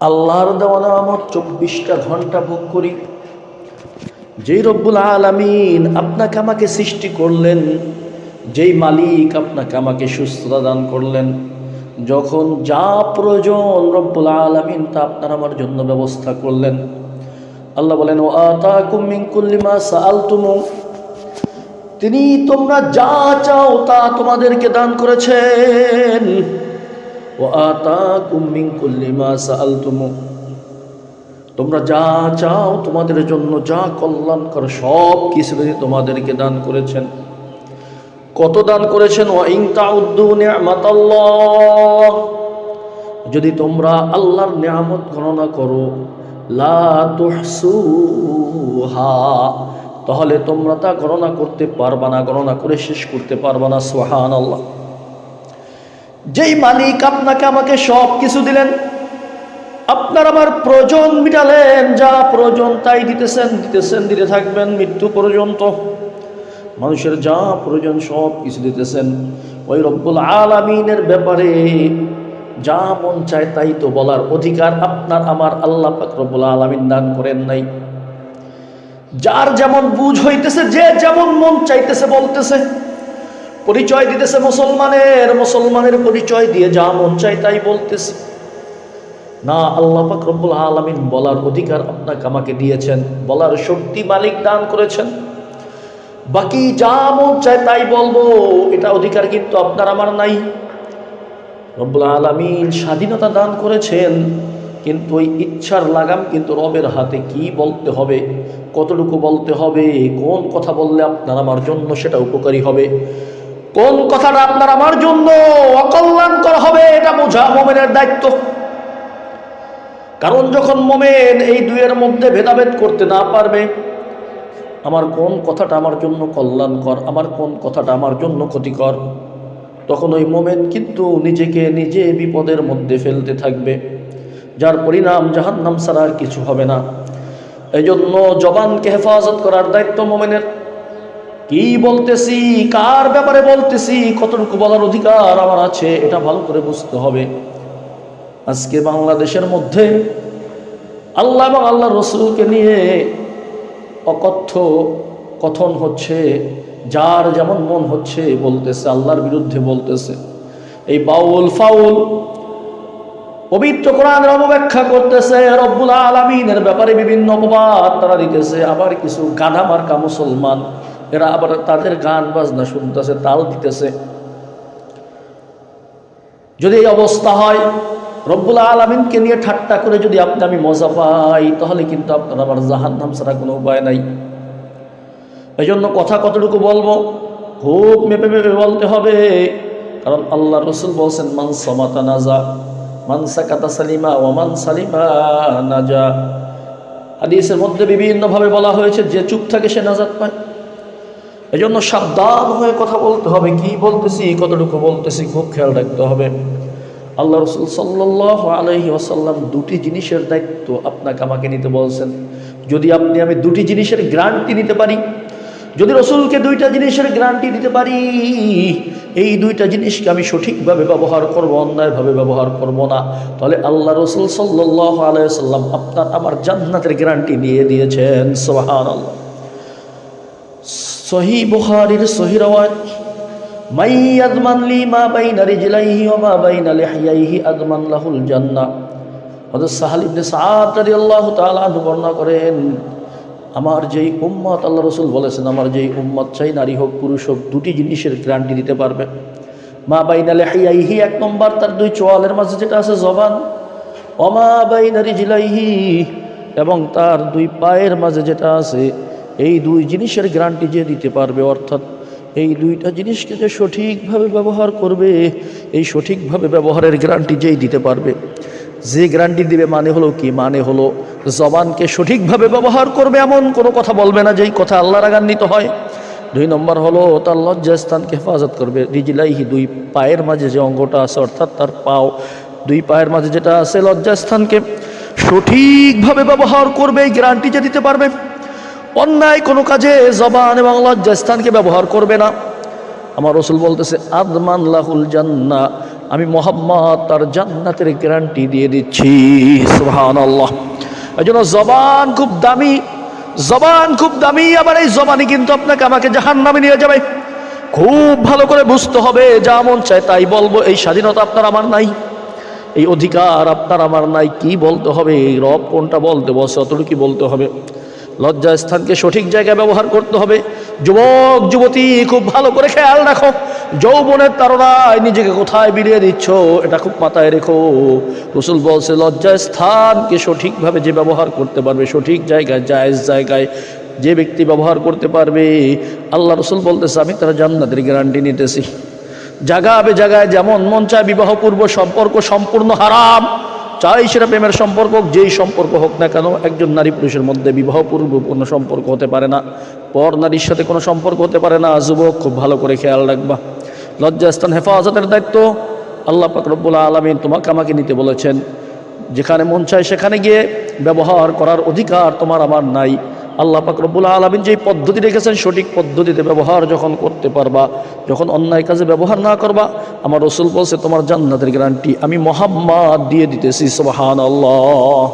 আল্লাহর দেওয়া নামত চব্বিশটা ঘণ্টা ভোগ করি। যেই রব্বুল আলামিন আপনাকে আমাকে সৃষ্টি করলেন, যেই মালিক আপনাকে আমাকে সুস্থতা দান করলেন, যখন যা প্রয়োজন রব্বুল আলামিন তা আপনার আমার জন্য ব্যবস্থা করলেন। আল্লাহ বলেন ও আতাকুম মিন কুল্লি মা সাআলতুমু। তিনি তোমরা যা চাও তা তোমাদেরকে দান করেছেন। আতাকুম মিন কুল্লি মা সাআলতুমু। তোমরা যা চাও তোমাদের জন্য যা কল্যাণকর সব কিছু তোমাদেরকে দান করেছেন। কত দান করেছেন? ওয়াইং তাউদ্দু নি'মাতাল্লাহ যদি তোমরা আল্লাহর নিয়ামত গণনা করো, লা তাহলে তোমরা তা গণনা করতে পারবা না, গণনা করে শেষ করতে পারবা না সোহান আল্লাহ যেই মালিক আপনাকে আমাকে সব কিছু দিলেন, আপনার আমার প্রয়োজন মিটালেন, যা প্রয়োজন তাই দিতেছেন দিতেছেন, দিতে থাকবেন, মৃত্যু পর্যন্ত। মানুষের যা প্রয়োজন সব কিছু দিতেছেন। ওই রব্বুল আলামিনের ব্যাপারে যা মন চায় তাই তো বলার অধিকার আপনার আমার আল্লাহ রব্বুল আলামিন দান করেন নাই। যার যেমন বুঝ হইতেছে, যে যেমন মন চাইতেছে, বলতেছে পরিচয় দিতেছে মুসলমানের মুসলমানের পরিচয় দিয়ে যা মন চাই তাই বলতেছে। না, আল্লাহ পাক রব্বুল আলামিন বলার অধিকার আপনাকে আমাকে দিয়েছেন, বলার শক্তি মালিক দান করেছেন। বাকি যা মন চায় তাই বলব, এটা অধিকার কিন্তু আপনার, আমার নাই। রব্বুল আলামিন স্বাধীনতা দান করেছেন, কিন্তু ওই ইচ্ছার লাগাম কিন্তু রবের হাতে কি বলতে হবে, কতটুকু বলতে হবে, কোন কথা বললে আপনার, আমার জন্য সেটা উপকারী হবে। কোন কথাটা আপনার আমার জন্য অকল্যাণকর হবে, এটা বোঝা মোমেনের দায়িত্ব। কারণ যখন মোমেন এই দুইয়ের মধ্যে ভেদাভেদ করতে না পারবে, আমার কোন কথাটা আমার জন্য কল্যাণকর, আমার কোন কথাটা আমার জন্য ক্ষতিকর, তখন ওই মোমেন কিন্তু নিজেকে নিজে বিপদের মধ্যে ফেলতে থাকবে, যার পরিণাম জাহান্নাম ছাড়া আর কিছু হবে না। এই জন্য জবানকে হেফাজত করার দায়িত্ব মোমেনের। কি বলতেছি? কার ব্যাপারে বলতেছি? কতটুকু বলার অধিকার আমার আছে? এটা ভালো করে বুঝতে হবে। আজকে বাংলাদেশের মধ্যে আল্লাহ এবং আল্লাহ রসুলকে নিয়ে অকথ্য কথন হচ্ছে, যার যেমন মন হচ্ছে বলতেছে, আল্লাহর বিরুদ্ধে বলতেছে। এই বাউল ফাউল পবিত্র কোরআনের অপব্যাখ্যা করতেছে, রব্বুল আলমিনের ব্যাপারে বিভিন্ন অপবাদ তারা দিতেছে, আবার কিছু গাধা মার্কা মুসলমান এরা আবার তাদের গান বাজনা শুনতেছে, তাল দিতেছে। যদি এই অবস্থা হয়, রব্বুল আলমিনকে নিয়ে ঠাট্টা করে যদি আপনি আমি মজা পাই, তাহলে কিন্তু আপনার আমার জাহান্নাম ছাড়া কোনো উপায় নাই। এই জন্য কথা কতটুকু বলব? খুব মেপে মেপে বলতে হবে। কারণ আল্লাহ রসুল বলছেন, মান সমাতা নাজা মানসা কাতা সালিমা ওমান সালিমা নাজা। হাদিসের মধ্যে বিভিন্নভাবে বলা হয়েছে, যে চুপ থাকে সে নাজাত পায়। এই জন্য সাবধান হয়ে কথা বলতে হবে। কি বলতেছি? কতটুকু বলতেছি? খুব খেয়াল রাখতে হবে। আল্লাহ রসুল সাল্লাহ আলহি আসাল্লাম দুটি জিনিসের দায়িত্ব আপনাকে আমাকে নিতে বলছেন। যদি আপনি আমি দুটি জিনিসের গ্রান্টি নিতে পারি, যদি রসুলকে দুইটা জিনিসের গ্রান্টি দিতে পারি, এই দুইটা জিনিসকে আমি সঠিকভাবে ব্যবহার করব, অন্যায়ভাবে ব্যবহার করব না, তাহলে আল্লাহ রসুল সাল্লাহ আলাইসাল্লাম আপনার আমার জান্নাতের গ্যারান্টি দিয়ে দিয়েছেন। সোহান আল্লাহ সহি বুখারির সহি রওয়ায় মাই আদমান লি মা বাইনা রিজলাইহি ওয়া মা বাইনা লিহইয়াইহি আদমান লাহুল জান্নাহ। হযরত সাহাল ইবনে সাআদ রাদিয়াল্লাহু তাআলা আনহু বর্ণনা করেন, আমার যেই উম্মত, আল্লাহ রসুল বলেছেন, আমার যেই উম্মত চাই নারী হোক, পুরুষ হোক, দুটি জিনিসের গ্যারান্টি দিতে পারবে। মা বাইনা লেহাইয়াইহি, এক নম্বর তার দুই চোয়ালের মাঝে যেটা আছে জবান। অমা বাইনা রিজলাইহি, এবং তার দুই পায়ের মাঝে যেটা আছে এই দুই জিনিসের গ্যারান্টি যে দিতে পারবে, অর্থাৎ এই দুইটা জিনিসকে যে সঠিকভাবে ব্যবহার করবে, এই সঠিকভাবে ব্যবহারের গ্যারান্টি যেই দিতে পারবে। যে গ্যারান্টি দিবে মানে হলো কি? মানে হলো জবানকে সঠিকভাবে ব্যবহার করবে এমন কোনো কথা বলবে না যেই কথা আল্লাহ রাগান্বিত হয়। দুই নম্বর হলো তার লজ্জাস্থানকে হেফাজত করবে। রিজিলাইহি দুই পায়ের মাঝে যে অঙ্গটা আছে, অর্থাৎ তার পাও, দুই পায়ের মাঝে যেটা আছে লজ্জাস্থানকে সঠিকভাবে ব্যবহার করবে, এই গ্যারান্টি যে দিতে পারবে। অন্যায় কোনো কাজে জবান এবং লজ্জাস্থানকে ব্যবহার করবে না। আমার রসুল বলতেছে, আদমান লাহুল জান্না আমি মোহাম্মদ তার জান্নাতের গ্যারান্টি দিয়ে দিচ্ছি। সুহান আল্লাহ এই জন্য জবান খুব দামি, জবান খুব দামি, আবার এই জবানি কিন্তু আপনাকে আমাকে জাহান নামে নিয়ে যাবে। খুব ভালো করে বুঝতে হবে, যা মন চায় তাই বলব, এই স্বাধীনতা আপনার আমার নাই। এই অধিকার আপনার আমার নাই, কি বলতে হবে? এই রব কোনটা বলতে বসে অতটুকু বলতে হবে। লজ্জা স্থানকে সঠিক জায়গায় ব্যবহার করতে হবে। যুবক, যুবতী, খুব ভালো করে খেয়াল রাখো। যৌবনের তারণায় নিজেকে কোথায় বিলিয়ে দিচ্ছ, এটা খুব মাথায় রেখো। রসুল বলছে লজ্জা স্থানকে সঠিকভাবে যে ব্যবহার করতে পারবে, সঠিক জায়গায়, জায়েজ জায়গায় যে ব্যক্তি ব্যবহার করতে পারবে, আল্লাহ রসুল বলতেছে, আমি তারা জান্নাতের গ্যারান্টি নিতেছি। জাগাবে জায়গায় যেমন মন চায় বিবাহ পূর্ব সম্পর্ক সম্পূর্ণ হারাম। চাই সেটা প্রেমের সম্পর্ক হোক, যেই সম্পর্ক হোক না কেন, একজন নারী পুরুষের মধ্যে বিবাহ পূর্ব কোনো সম্পর্ক হতে পারে না। পর নারীর সাথে কোনো সম্পর্ক হতে পারে না। যুবক, খুব ভালো করে খেয়াল রাখবা। লজ্জাস্থান, হেফাজতের দায়িত্ব। আল্লাহ পাকরবুল আলমিন তোমাকে আমাকে নিতে বলেছেন, যেখানে মন চায় সেখানে গিয়ে ব্যবহার করার অধিকার তোমার আমার নাই। আল্লাহ রব্বুল আলমিন যেই পদ্ধতি রেখেছেন, সঠিক পদ্ধতিতে ব্যবহার যখন করতে পারবা, যখন অন্যায় কাজে ব্যবহার না করবা, আমার রসুল বলছে, তোমার জান্নাতের গ্যারান্টি আমি মোহাম্মদ দিয়ে দিতেছি সোহান আল্লাহ